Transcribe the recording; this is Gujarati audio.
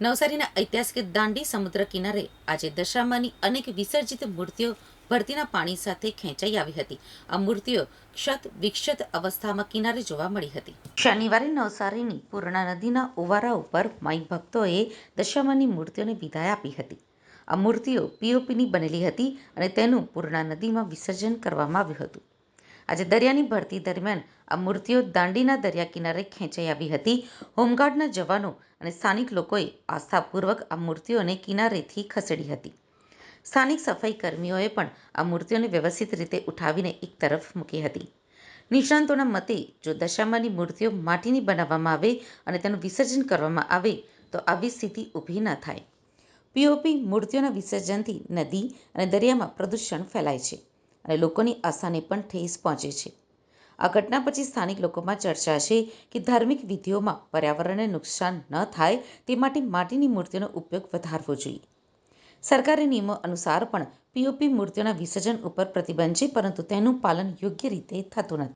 નવસારીના ઐતિહાસિક દાંડી સમુદ્ર કિનારે આજે દશામાની અનેક વિસર્જિત મૂર્તિઓ ભરતીના પાણી સાથે ખેંચાઈ આવી હતી. આ મૂર્તિઓ ક્ષત વિક્ષત અવસ્થામાં કિનારે જોવા મળી હતી. શનિવારે નવસારીની પૂર્ણા નદીના ઓવારા ઉપર માઈ ભક્તોએ દશામાની મૂર્તિઓને વિદાય આપી હતી. આ મૂર્તિઓ પીઓપીની બનેલી હતી અને તેનું પૂર્ણા નદીમાં વિસર્જન કરવામાં આવ્યું હતું. આજે દરિયાની ભરતી દરમિયાન આ મૂર્તિઓ દાંડીના દરિયા કિનારે ખેંચાઈ આવી હતી. હોમગાર્ડના જવાનો અને સ્થાનિક લોકોએ આસ્થાપૂર્વક આ મૂર્તિઓને કિનારેથી ખસેડી હતી. સ્થાનિક સફાઈ કર્મીઓએ પણ આ મૂર્તિઓને વ્યવસ્થિત રીતે ઉઠાવીને એક તરફ મૂકી હતી. નિષ્ણાંતોના મતે, જો દશામાની મૂર્તિઓ માટીની બનાવવામાં આવે અને તેનું વિસર્જન કરવામાં આવે, તો આવી સ્થિતિ ઊભી ન થાય. પીઓપી મૂર્તિઓના વિસર્જનથી નદી અને દરિયામાં પ્રદૂષણ ફેલાય છે. અને લોકોની આસ્થાને પણ ઠેસ પહોંચે છે. આ ઘટના પછી સ્થાનિક લોકોમાં ચર્ચા છે કે ધાર્મિક વિધિઓમાં પર્યાવરણને નુકસાન ન થાય તે માટે માટીની મૂર્તિઓનો ઉપયોગ વધારવો જોઈએ. સરકારી નિયમો અનુસાર પણ પીઓપી મૂર્તિઓના વિસર્જન ઉપર પ્રતિબંધ છે, પરંતુ તેનું પાલન યોગ્ય રીતે થતું નથી.